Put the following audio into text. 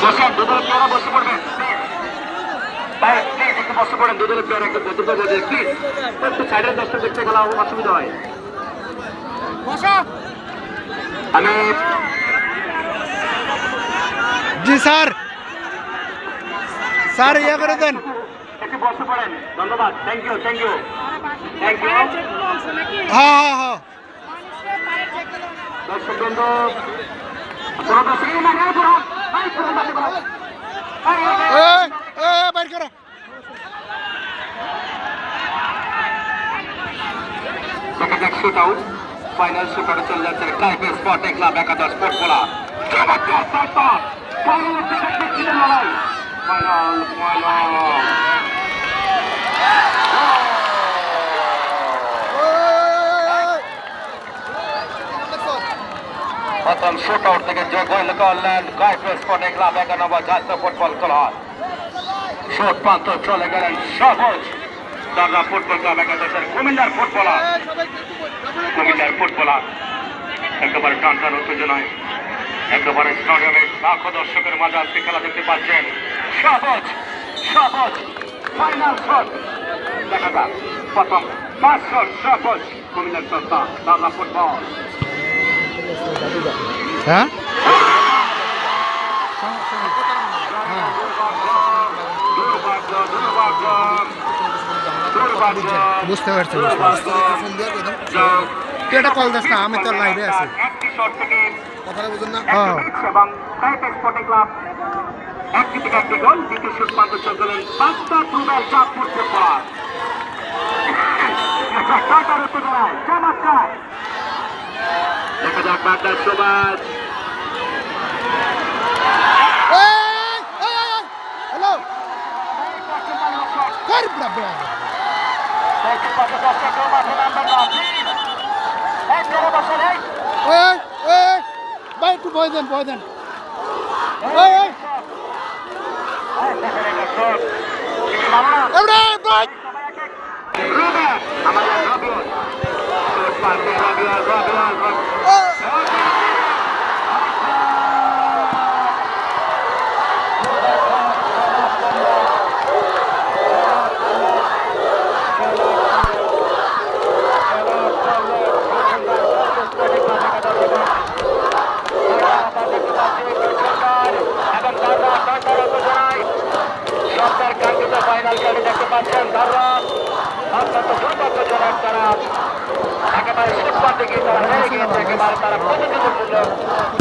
বসেন দুদলের প্লেয়ারা বসে পড়বেন ভাই প্লিজ একটু বসে পড়েন দুদলের প্লেয়ার একটু বসে পড়বেন প্লিজ একটু সাইডের দশটা দেখতে গেলে অসুবিধা হয়। আমি জি স্যার। স্যার ইয়ে করে দেন। একটু বসে পড়েন ধন্যবাদ। Thank you thank you thank you হ্যাঁ হ্যাঁ হ্যাঁ। দর্শক বন্ধু বাইর করো যাক শুট আউট ফাইনাল শুট আউটে চলে যাচ্ছে টাইপের স্পট ক্লাব একাদশ ফুটবলার চমৎকার সাইপার ফাইনাল থেকে জিতে লড়াই ফাইনাল ফাইনাল প্রথম শুট আউট থেকে জগল করলেন গাইফের স্পটে ক্লাব একানব্ব জাতীয় ফুটবল ক্লাব শট প্রান্ত চলে গেলেন সহজ দাদা ফুটবল ক্লাব একাদশের কুমিল্লার ফুটবলার কুমিল্লার ফুটবলার একেবারে টান টান উত্তেজনায় একেবারে স্টেডিয়ামে লাখো দর্শকের মাঝে আজকে খেলা দেখতে পাচ্ছেন। সহজ সহজ ফাইনাল শট দেখা যাক, প্রথম পাঁচ শট সহজ কুমিল্লার সস্তা দাদা ফুটবল হ্যাঁ? বুঝতে পারছি তুই এটা কল দিস না আমি তোর লাইভে আছি। কথাটা বুঝুন না? হ্যাঁ। এবং টাইপের স্পোর্টিং ক্লাব একটি থেকে একটি গোল দ্বিতীয় শুট প্রান্ত চলছিলেন পাঁচটা প্রুবেল চাঁদপুর ফুটবলার টাটার চমৎকার দেখা যাক বাগদার ভাই একটু ভয় দেন ভয় দেন আমাদের রবিউল শুট প্রান্তে রবিউল রবিউল এবং তারা সরকার জানায় সরকার কাঙ্ক্ষিত ফাইনাল খেলে দেখতে পাচ্ছেন তারা অত্যন্ত দুর্ভাগ্যজনক তারা একেবারে তারা হেরে